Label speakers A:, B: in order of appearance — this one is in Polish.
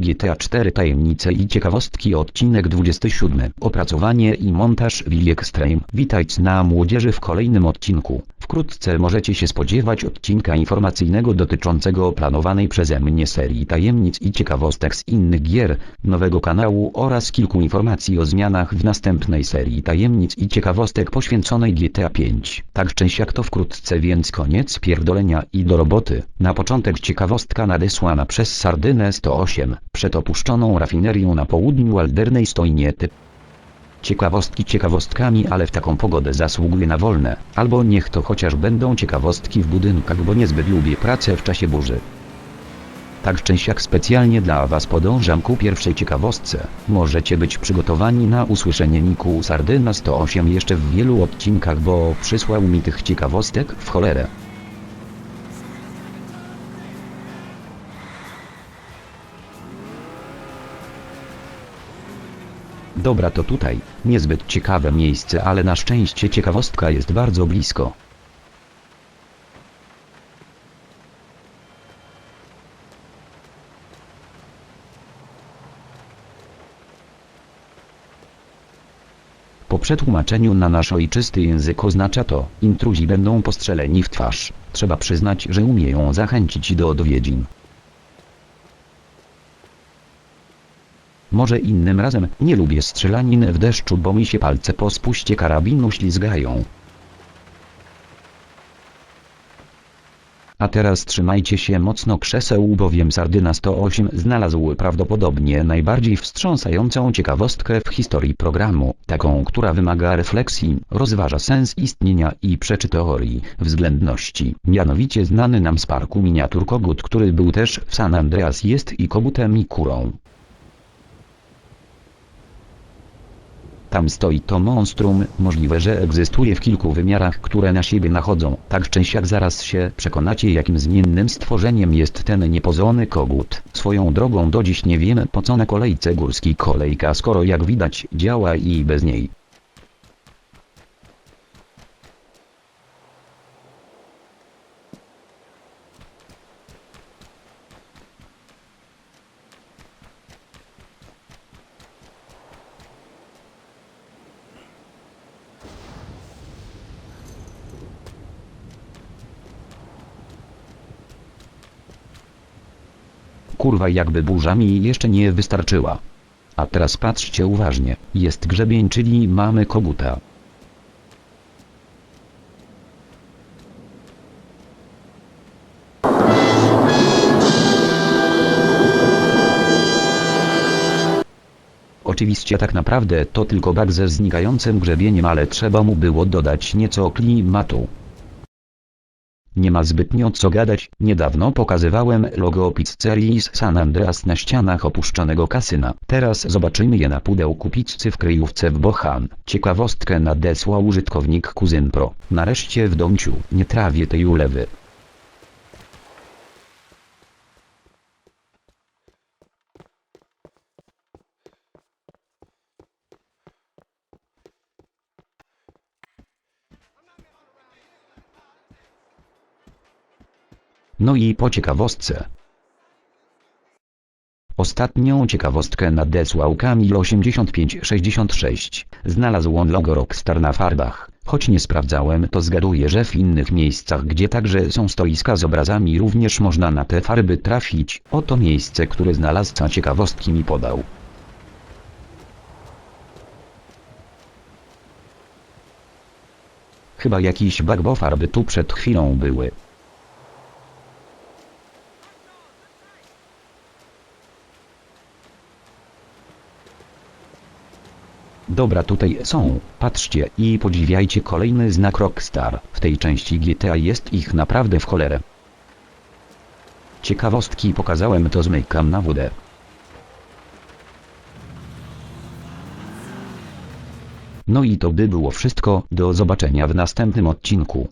A: GTA 4 Tajemnice i ciekawostki odcinek 27 Opracowanie i montaż Willy Extreme Witajcie na młodzieży w kolejnym odcinku. Wkrótce możecie się spodziewać odcinka informacyjnego dotyczącego planowanej przeze mnie serii tajemnic i ciekawostek z innych gier, nowego kanału oraz kilku informacji o zmianach w następnej serii tajemnic i ciekawostek poświęconej GTA 5. Tak część jak to wkrótce więc koniec pierdolenia i do roboty. Na początek ciekawostka nadesłana przez Sardynę 108 przed opuszczoną rafinerią na południu Aldernej stoi niety. Ciekawostki ciekawostkami, ale w taką pogodę zasługuje na wolne, albo niech to chociaż będą ciekawostki w budynkach, bo niezbyt lubię pracę w czasie burzy. Tak szczęściak specjalnie dla Was podążam ku pierwszej ciekawostce. Możecie być przygotowani na usłyszenie Niku Sardyna 108 jeszcze w wielu odcinkach, bo przysłał mi tych ciekawostek w cholerę. Dobra to tutaj, niezbyt ciekawe miejsce, ale na szczęście ciekawostka jest bardzo blisko. Po przetłumaczeniu na nasz ojczysty język oznacza to, intruzi będą postrzeleni w twarz. Trzeba przyznać, że umieją zachęcić do odwiedzin. Może innym razem, nie lubię strzelanin w deszczu, bo mi się palce po spuście karabinu ślizgają. A teraz trzymajcie się mocno krzeseł, bowiem Sardyna 108 znalazł prawdopodobnie najbardziej wstrząsającą ciekawostkę w historii programu, taką, która wymaga refleksji, rozważa sens istnienia i przeczy teorii względności. Mianowicie znany nam z parku miniatur kogut, który był też w San Andreas jest i kogutem i kurą. Tam stoi to monstrum, możliwe, że egzystuje w kilku wymiarach, które na siebie nachodzą. Tak szczęściak zaraz się przekonacie jakim zmiennym stworzeniem jest ten niepozorny kogut. Swoją drogą do dziś nie wiemy po co na kolejce górskiej kolejka skoro jak widać działa i bez niej. Kurwa jakby burza mi jeszcze nie wystarczyła. A teraz patrzcie uważnie, jest grzebień czyli mamy koguta. Oczywiście tak naprawdę to tylko bug ze znikającym grzebieniem, ale trzeba mu było dodać nieco klimatu. Nie ma zbytnio co gadać, niedawno pokazywałem logo pizzerii z San Andreas na ścianach opuszczonego kasyna. Teraz zobaczymy je na pudełku pizzy w kryjówce w Bohan. Ciekawostkę nadesłał użytkownik Kuzyn Pro. Nareszcie w domciu, nie trawię tej ulewy. No i po ciekawostce. Ostatnią ciekawostkę nadesłał Kamil 8566. Znalazł on logo Rockstar na farbach. Choć nie sprawdzałem to zgaduję, że w innych miejscach gdzie także są stoiska z obrazami również można na te farby trafić. Oto miejsce które znalazca ciekawostki mi podał. Chyba jakiś bug, bo farby tu przed chwilą były. Dobra tutaj są, patrzcie i podziwiajcie kolejny znak Rockstar. W tej części GTA jest ich naprawdę w cholerę. Ciekawostki pokazałem to zmykam na wódę. No i to by było wszystko, do zobaczenia w następnym odcinku.